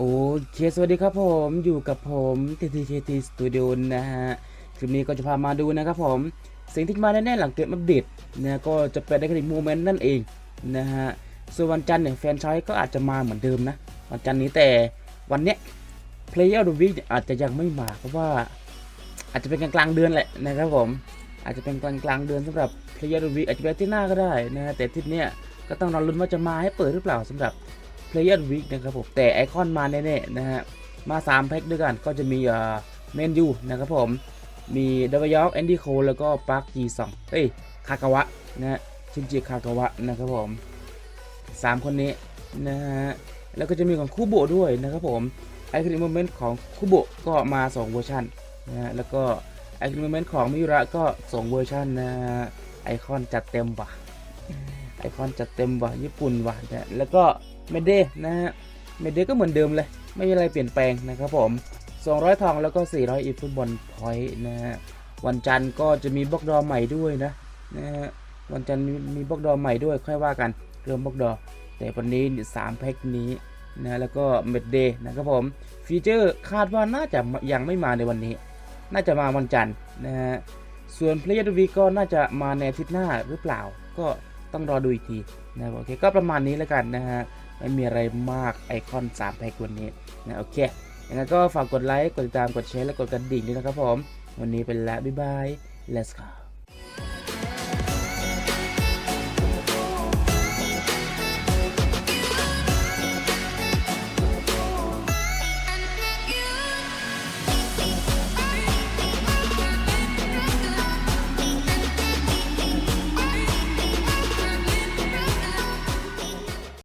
โอเคสวัสดีครับผมอยู่กับผมทีทีทีทีสตูดิโอนะฮะคลิปนี้ก็จะพามาดูนะครับผมสิ่งที่มาแน่ๆหลังเกมอัปเดตนะก็จะเป็นในคดีโมเมนต์นั่นเองนะฮะส่วนวันจันทร์เนี่ยแฟนชอยก็อาจจะมาเหมือนเดิมนะวันจันทร์นี้แต่วันเนี้ย Player of the Week อาจจะยังไม่มาเพราะว่า อาจจะเป็นกลางๆเดือนแหละนะครับผมอาจจะเป็นกลางกลางเดือนสำหรับ Player of the Week อาจจะเป็นอาที่หน้าก็ได้นะแต่ที่เนี้ยก็ต้องรอลุ้นว่าจะมาให้เปิดหรือเปล่าสำหรับ Player Week นะครับผมแต่ไอคอนมาแน่ๆนะฮะมา 3 แพ็คด้วยกันก็จะมีเอ่อเมนยูนะครับผมมีดาวายอกแอนดี้โคแล้วก็ปาร์คจีซองเอ้ยคากาวะนะฮะชินจิคากาวะนะครับผมสามคนนี้นะฮะแล้วก็จะมีของคูโบด้วยนะครับผมไอคอนโมเมนต์ของคูโบก็มา 2 เวอร์ชันนะฮะแล้วก็ไอคอนโมเมนต์ของมิยุระก็ 2 เวอร์ชันนะฮะไอคอนจัดเต็มว่ะ ไอคอนจัดเต็มว่ะญี่ปุ่นว่ะนะแล้วก็เมเดนะฮะเมเดก็เหมือนเดิมเลย ไม่มีอะไรเปลี่ยนแปลงนะครับผม 200 ทองแล้วก็ 400 อีฟุตบอลพอยต์นะฮะวันจันทร์ก็จะมีบล็อกดอใหม่ด้วยนะนะฮะวันจันทร์มีบล็อกดอใหม่ด้วยค่อยว่ากันเรื่องบล็อกดอ แต่วันนี้สามแพ็คนี้นะแล้วก็เมดเดย์นะครับผมฟีเจอร์คาดว่าน่าจะยังไม่มาในวันนี้ น่าจะมาวันจันทร์นะฮะส่วน Player of the Week ก็น่าจะมาในอาทิตย์หน้าหรือเปล่า ก็ ต้องรอดูอีกทีนะโอเคก็ประมาณนี้แล้วกันนะฮะไม่มีอะไรมากไอคอน3แพ็ควันนี้นะโอเคยังไงก็ฝากกดไลค์กดติดตามกดแชร์และกดกระดิ่งด้วยนะครับผม วันนี้เป็นแล้วบ๊ายบาย let's go